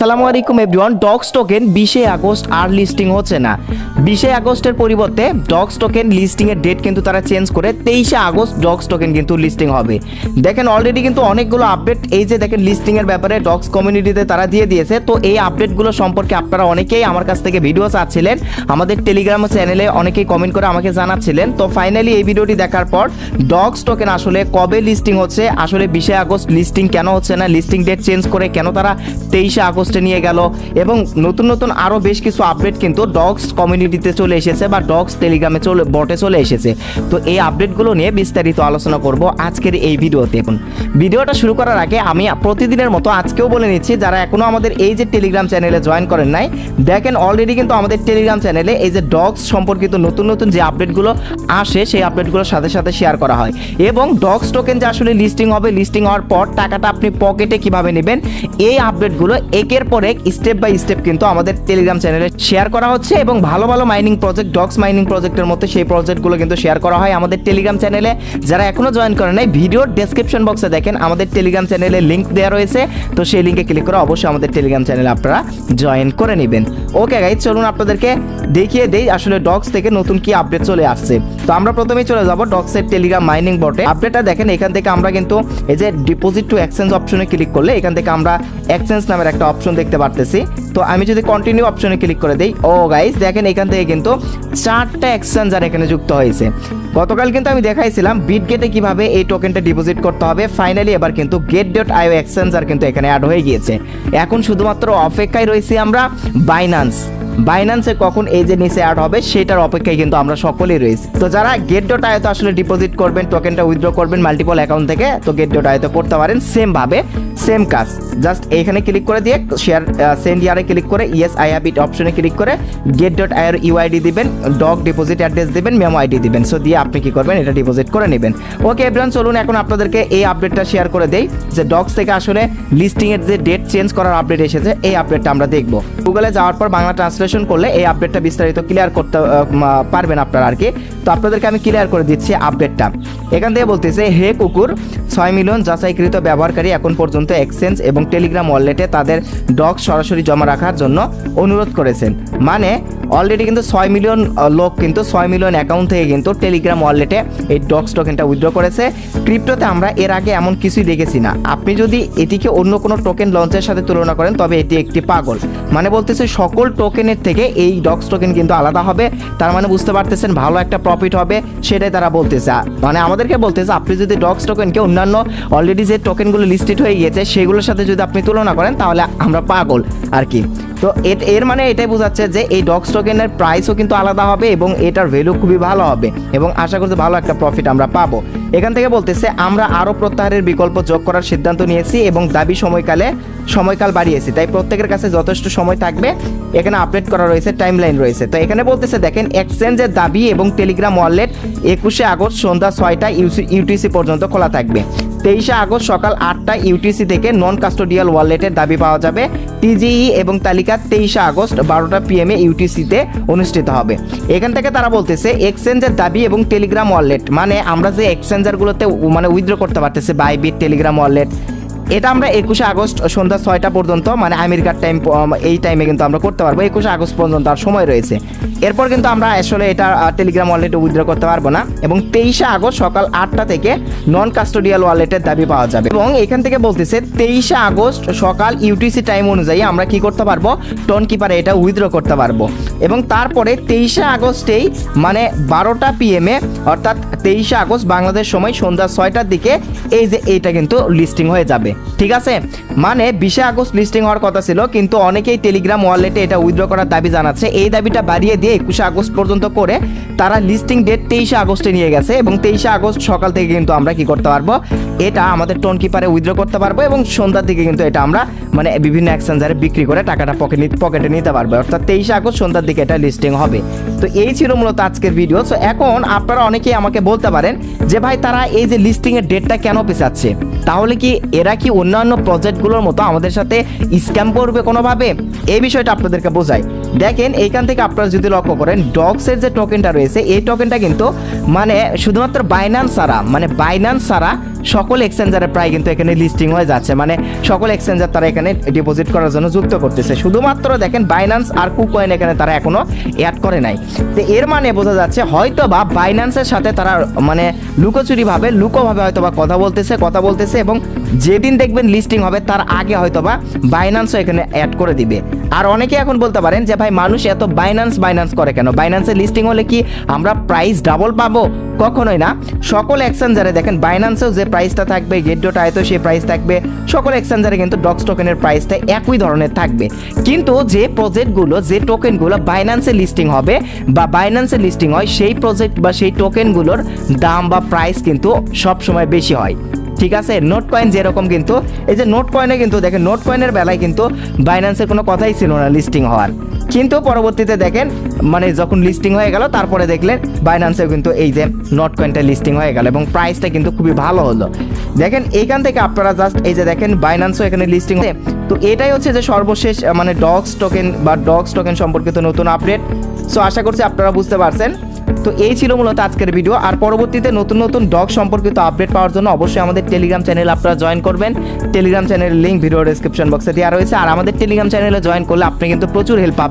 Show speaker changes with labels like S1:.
S1: সালামু আলাইকুম everyone Dogs token বিশে আগস্ট আর লিস্টিং হচ্ছে না। বিশে আগস্টের পরিবর্তে ডগস টোকেন লিস্টিং এর ডেট কিন্তু তারা চেঞ্জ করে, তেইশে আগস্ট ডগস টোকেন কিন্তু লিস্টিং হবে। দেখেন অলরেডি কিন্তু অনেকগুলো আপডেট এই যে দেখেন লিস্টিং এর ব্যাপারে ডগস কমিউনিটিতে তারা দিয়ে দিয়েছে, তো এই আপডেটগুলো সম্পর্কে আপনারা অনেকেই আমার কাছ থেকে ভিডিও চাচ্ছিলেন, আমাদের টেলিগ্রাম চ্যানেলে অনেকেই কমেন্ট করে আমাকে জানাচ্ছিলেন, তো ফাইনালি এই ভিডিওটি দেখার পর ডগস টোকেন আসলে কবে লিস্টিং হচ্ছে, আসলে বিশে আগস্ট লিস্টিং কেন হচ্ছে না লিস্টিং ডেট চেঞ্জ করে কেন তারা তেইশে আগস্টে নিয়ে গেল। এবং নতুন নতুন আরও বেশ কিছু আপডেট কিন্তু ডগস কমিউনিটিতে চলে এসেছে বা ডগস টেলিগ্রামে চলে বটে চলে এসেছে। তো এই আপডেটগুলো নিয়ে বিস্তারিত আলোচনা করব আজকের এই ভিডিওতে। এখন ভিডিওটা শুরু করার আগে আমি প্রতিদিনের মতো আজকেও বলে নিচ্ছি, যারা এখনও আমাদের এই যে টেলিগ্রাম চ্যানেলে জয়েন করেন নাই, দেখেন অলরেডি কিন্তু আমাদের টেলিগ্রাম চ্যানেলে এই যে ডগস সম্পর্কিত নতুন নতুন যে আপডেটগুলো আসে, সেই আপডেটগুলোর সাথে সাথে শেয়ার করা হয়। এবং ডগস টোকেন যে আসলে লিস্টিং হবে লিস্টিং হওয়ার পর টাকাটা আপনি পকেটে কীভাবে নেবেন, এই আপডেটগুলো একের পর এক স্টেপ বাই স্টেপ কিন্তু আমাদের টেলিগ্রাম চ্যানেলে শেয়ার করা হচ্ছে এবং ভালো ভালো মাইনিং প্রজেক্ট ডক্স মাইনিং প্রজেক্টের মধ্যে সেই প্রজেক্টগুলো কিন্তু শেয়ার করা হয় আমাদের টেলিগ্রাম চ্যানেলে যারা এখনও জয়েন করেন নাই ভিডিওর ডেসক্রিপশন বক্সে দেখেন, আমাদের টেলিগ্রাম চ্যানেলে লিঙ্ক দেওয়া রয়েছে। তো সেই লিঙ্কে ক্লিক করে অবশ্যই আমাদের টেলিগ্রাম চ্যানেলে আপনারা জয়েন করে নেবেন। ওকে গাইজ চলুন আপনাদেরকে দেখিয়ে দেই আসলে ডক্স থেকে নতুন কি আপডেট চলে আসছে। তো আমরা প্রথমেই চলে যাব ডগসের টেলিগ্রাম মাইনিং বটে আপডেটটা দেখেন, এখান থেকে আমরা কিন্তু এই যে ডিপোজিট টু এক্সচেঞ্জ অপশনে ক্লিক করলে এখান থেকে আমরা এক্সচেঞ্জ নামের একটা অপশন দেখতে পারতেছি। তো আমি যদি কন্টিনিউ অপশনে ক্লিক করে দেই, ও গাইস দেখেন এখান থেকে কিন্তু চারটা এক্সচেঞ্জার এখানে যুক্ত হয়েছে। গতকাল কিন্তু আমি দেখাইছিলাম বিট গেটে কীভাবে এই টোকেনটা ডিপোজিট করতে হবে। ফাইনালি এবার কিন্তু গেট ডট আইও এক্সচেঞ্জার কিন্তু এখানে অ্যাড হয়ে গিয়েছে। এখন শুধুমাত্র অপেক্ষায় রয়েছি আমরা বাইনান্স বাইন্যান্সে কখন এই যে নিচে অ্যাড হবে সেটার অপেক্ষায় কিন্তু আমরা সকলেই রয়েছি। তো যারা গেট ডট আয়তে আসলে ডিপোজিট করবেন টোকেনটা উইথড্র করবেন মাল্টিপল অ্যাকাউন্ট থেকে, তো গেট ডট আয়তে করতে পারেন সেম ভাবে সেম কাজ। জাস্ট এখানে ক্লিক করে দিয়ে শেয়ার সেন্ড ইয়ারে ক্লিক করে ইয়েস আই হ্যাভ ইট অপশনে ক্লিক করে গেট ডট আইয়ের ইউআইডি দিবেন ডগ ডিপোজিট অ্যাড্রেস দিবেন মেমো আইডি দিবেন। সো দিয়ে আপনি কি করবেন, এটা ডিপোজিট করে নেবেন। ওকে এভরিওয়ান চলুন এখন আপনাদেরকে এই আপডেটটা শেয়ার করে দেই। যে ডগস থেকে আসলে লিস্টিং এর যে ডেট চেঞ্জ করার আপডেট এসেছে, এই আপডেটটা আমরা দেখব। গুগলে যাওয়ার পর বাংলা ট্রান্সলেশন করলে এই আপডেটটা বিস্তারিত ক্লিয়ার করতে পারবেন আপনারা আর কি। তো আপনাদেরকে আমি ক্লিয়ার করে দিচ্ছি আপডেটটা এখান থেকে বলতেছে, হে কুকুর ছয় মিলিয়ন যাচাইকৃত ব্যবহারকারী এখন পর্যন্ত এক্সচেঞ্জ এবং টেলিগ্রাম ওয়ালেটে তাদের ডগ সরাসরি জমা রাখার জন্য অনুরোধ করেছেন। মানে অলরেডি কিন্তু ছয় মিলিয়ন লোক কিন্তু ছয় মিলিয়ন অ্যাকাউন্ট থেকে কিন্তু টেলিগ্রাম ওয়ালেটে এই ডগস টোকেনটা উইথড্র করেছে। ক্রিপ্টোতে আমরা এর আগে এমন কিছুই দেখেছি না। আপনি যদি এটিকে অন্য কোনো টোকেন লঞ্চের সাথে তুলনা করেন, তবে এটি একটি পাগল। মানে বলতেছে সকল টোকেনের থেকে এই ডগস টোকেন কিন্তু আলাদা হবে। তার মানে বুঝতে পারতেছেন ভালো একটা প্রফিট হবে, সেটাই তারা বলতেছে। মানে আমাদেরকে বলতেছে, আপনি যদি ডগস টোকেনকে অন্যান্য অলরেডি যে টোকেনগুলো লিস্টেড হয়ে গিয়েছে, সেগুলোর সাথে যদি আপনি তুলনা করেন, তাহলে আমরা পাগল, আর কি। তো এর মানে এটাই বোঝাচ্ছে যে এই ডগস টোকেনের প্রাইসও কিন্তু আলাদা হবে এবং এটার ভ্যালু খুবই ভালো হবে এবং আশা করছি ভালো একটা প্রফিট আমরা পাবো। এখান থেকে বলতেছে, আমরা আরও প্রত্যাহারের বিকল্প যোগ করার সিদ্ধান্ত নিয়েছি এবং দাবি সময়কালে সময়কাল বাড়িয়েছি। তাই প্রত্যেকের কাছে যথেষ্ট সময় থাকবে। এখানে আপডেট করা রয়েছে টাইমলাইন রয়েছে। তো এখানে বলতেছে, দেখেন এক্সচেঞ্জের দাবি এবং টেলিগ্রাম ওয়ালেট একুশে আগস্ট সন্ধ্যা ছয়টা ইউটিসি পর্যন্ত খোলা থাকবে। তেইশে আগস্ট সকাল আটটায় ইউটিসি থেকে নন কাস্টোডিয়াল ওয়ালেটের দাবি পাওয়া যাবে। টিজিই এবং তালিকা তেইশে আগস্ট বারোটা পিএমএ ইউটিসিতে অনুষ্ঠিত হবে। এখান থেকে তারা বলতেছে, এক্সচেঞ্জের দাবি এবং টেলিগ্রাম ওয়ালেট মানে আমরা যে এক্সচেঞ্জারগুলোতে মানে উইথড্র করতে পারতেছি বাইবিট টেলিগ্রাম ওয়ালেট এটা আমরা একুশে আগস্ট সন্ধ্যা ছয়টা পর্যন্ত মানে আমেরিকার টাইম এই টাইমে কিন্তু আমরা করতে পারব। একুশে আগস্ট পর্যন্ত আর সময় রয়েছে। এরপর কিন্তু আমরা আসলে এটা টেলিগ্রাম ওয়ালেটে উইথড্র করতে পারব না। এবং তেইশে আগস্ট সকাল আটটা থেকে নন কাস্টোডিয়াল ওয়ালেটের দাবি পাওয়া যাবে। এবং এখান থেকে বলতেছে, তেইশে আগস্ট সকাল ইউটিসি টাইম অনুযায়ী আমরা কি করতে পারব? টন কিপারে এটা উইথড্র করতে পারব। এবং তারপরে তেইশে আগস্টেই মানে বারোটা পিএমএ অর্থাৎ তেইশে আগস্ট বাংলাদেশ সময় সন্ধ্যা ছয়টার দিকে, এই যে, এইটা কিন্তু লিস্টিং হয়ে যাবে। ঠিক আছে? মানে বিশে আগস্ট লিস্টিং হওয়ার কথা ছিল, কিন্তু অনেকেই টেলিগ্রাম ওয়ালেটে এটা উইথড্র করার দাবি জানাচ্ছে। এই দাবিটা বাড়িয়ে দিয়ে একুশে আগস্ট পর্যন্ত করে তারা লিস্টিং ডেট তেইশে আগস্টে নিয়ে গেছে এবং তেইশে আগস্ট সকাল থেকে কিন্তু আমরা কি করতে পারব? এটা আমাদের টোন কিপারে উইথড্র করতে পারব এবং সন্ধ্যার দিকে কিন্তু এটা আমরা মানে বিভিন্ন এক্সচেঞ্জারে বিক্রি করে টাকাটা পকেট পকেটে নিতে পারব। অর্থাৎ তেইশে আগস্ট সন্ধ্যার দিকে এটা লিস্টিং হবে। তো এই ছিল মূলত আজকের ভিডিও তো এখন আপনারা অনেকেই আমাকে বলতে পারেন যে, ভাই, তারা এই যে লিস্টিং এর ডেটটা কেন পেছাচ্ছে তাহলে কি এরা কি অন্যান্য প্রজেক্টগুলোর মতো আমাদের সাথে স্ক্যাম করবে কোনোভাবে? এই বিষয়টা আপনাদেরকে বোঝাই। দেখেন, এইখান থেকে আপনারা যদি লক্ষ্য করেন, ডগসের যে টোকেনটা রয়েছে, এই টোকেনটা কিন্তু মানে শুধুমাত্র বাইনান্স ছাড়া মানে বাইনান্স ছাড়া সকল এক্সচেঞ্জারের প্রায় কিন্তু এখানে লিস্টিং হয়ে যাচ্ছে। মানে সকল এক্সচেঞ্জার তারা এখানে ডিপোজিট করার জন্য যুক্ত করতেছে। শুধুমাত্র দেখেন বাইনান্স আর কুকয়েন এখানে তারা এখনও অ্যাড করে নাই। তো এর মানে বোঝা যাচ্ছে হয়তো বা বাইনান্সের সাথে তারা মানে লুকোচুরি ভাবে লুকোভাবে হয়তো বা কথা বলতেছে কথা বলতেছে এবং যেদিন দেখবেন লিস্টিং হবে, তার আগে হয়তো বা বাইন্যান্সও এখানে অ্যাড করে দিবে। আর অনেকে এখন বলতে পারেন যে, ভাই, মানুষ এত বাইন্যান্স বাইন্যান্স করে কেন? বাইন্যান্সে লিস্টিং হলে কি আমরা প্রাইস ডাবল পাবো? কখনোই না। সকল এক্সচেঞ্জারে দেখেন বাইন্যান্সেও যে প্রাইসটা থাকবে গেটডোটায়তেও সেই প্রাইস থাকবে। সকল এক্সচেঞ্জারে কিন্তু ডক্স টোকেনের প্রাইসটা একই ধরনের থাকবে। কিন্তু যে প্রজেক্টগুলো যে টোকেনগুলো বাইন্যান্সে লিস্টিং হবে বা বাইন্যান্সে লিস্টিং হয়, সেই প্রজেক্ট বা সেই টোকেনগুলোর দাম বা প্রাইস কিন্তু সব সময় বেশি হয়। ঠিক আছে? নোট কয়েন যেরকম কিন্তু, এই যে নোট কয়েনে কিন্তু দেখেন নোট কয়েনের বেলায় কিন্তু বাইন্যান্সের কোনো কথাই ছিল না লিস্টিং হওয়ার। কিন্তু পরবর্তীতে দেখেন মানে যখন লিস্টিং হয়ে গেল, তারপরে দেখলেন বাইন্যান্সেও কিন্তু এই যে নোট কয়েনটা লিস্টিং হয়ে গেল এবং প্রাইসটা কিন্তু খুবই ভালো হলো। দেখেন, এইখান থেকে আপনারা জাস্ট এই যে দেখেন বাইন্যান্সও এখানে লিস্টিং হয়ে তো এটাই হচ্ছে যে সর্বশেষ মানে ডগস টোকেন বা ডগস টোকেন সম্পর্কিত নতুন আপডেট সো আশা করছি আপনারা বুঝতে পারছেন। তো এই ছিল মূলত আজকের ভিডিও আর পরবর্তীতে নতুন নতুন ডগ সম্পর্কিত আপডেট পাওয়ার জন্য অবশ্যই আমাদের টেলিগ্রাম চ্যানেল আপনারা জয়েন করবেন। টেলিগ্রাম চ্যানেলের লিঙ্ক ভিডিও ডেসক্রিপশন বক্সে দেওয়া রয়েছে। আর আমাদের টেলিগ্রাম চ্যানেলে জয়েন করলে আপনি কিন্তু প্রচুর হেল্প পাবেন।